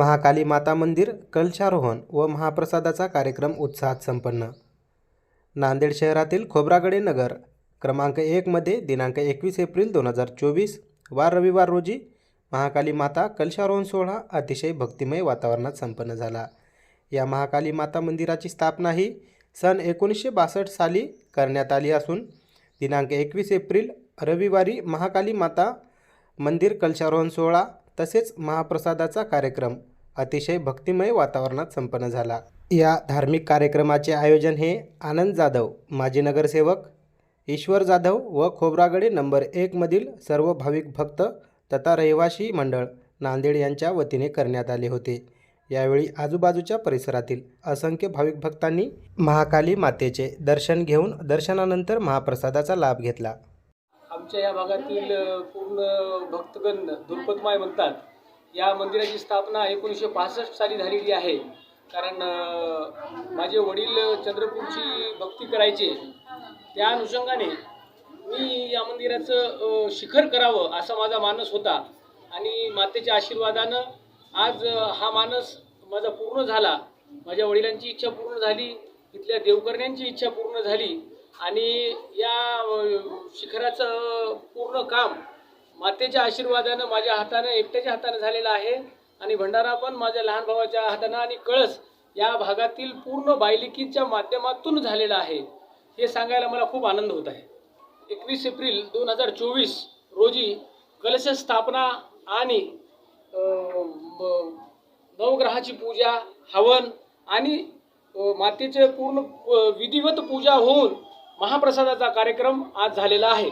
महाकाली माता मंदिर कलशारोहण व महाप्रसादाचा कार्यक्रम उत्साहात संपन्न. नांदेड शहरातील खोब्रागडे नगर क्रमांक एकमध्ये दिनांक एकवीस एप्रिल दोन हजार चोवीस वार रविवार रोजी महाकाली माता कलशारोहण सोहळा अतिशय भक्तिमय वातावरणात संपन्न झाला. या महाकाली माता मंदिराची स्थापना ही सन एकोणीसशे बासष्ट साली करण्यात आली असून दिनांक एकवीस एप्रिल रविवारी महाकाली माता मंदिर कलशारोहण सोहळा तसेच महाप्रसादाचा कार्यक्रम अतिशय भक्तिमय वातावरणात संपन्न झाला. या धार्मिक कार्यक्रमाचे आयोजन हे आनंद जाधव माजी नगरसेवक ईश्वर जाधव व खोब्रागडे नंबर एकमधील सर्व भाविक भक्त तथा रहिवासी मंडळ नांदेड यांच्या वतीने करण्यात आले होते. यावेळी आजूबाजूच्या परिसरातील असंख्य भाविक भक्तांनी महाकाली मातेचे दर्शन घेऊन दर्शनानंतर महाप्रसादाचा लाभ घेतला. आमच्या या भागातील पूर्ण भक्तगण दुर्पतमाय म्हणतात. या मंदिराची स्थापना एकोणीसशे पासष्ट साली झालेली आहे. कारण माझे वडील चंद्रपूरची भक्ती करायचे. त्या अनुषंगाने मी या मंदिराचं शिखर करावं असा माझा मानस होता. आणि मातेच्या आशीर्वादानं आज हा मानस माझा पूर्ण झाला. माझ्या वडिलांची इच्छा पूर्ण झाली. इथल्या देवकर्ण्यांची इच्छा पूर्ण झाली. आणि या शिखराचं पूर्ण काम मातेच्या आशीर्वादानं माझ्या हातानं एकट्याच्या हातानं झालेलं आहे. आणि भंडारा पण माझ्या लहान भावाच्या हातानं आणि कळस या भागातील पूर्ण बायलिकीच्या माध्यमातून झालेला आहे. हे सांगायला मला खूप आनंद होत आहे. एकवीस एप्रिल दोन हजार चोवीस रोजी कलश स्थापना आणि नवग्रहाची पूजा हवन आणि मातेचे पूर्ण विधिवत पूजा होऊन महाप्रसादाचा कार्यक्रम आज झालेला आहे.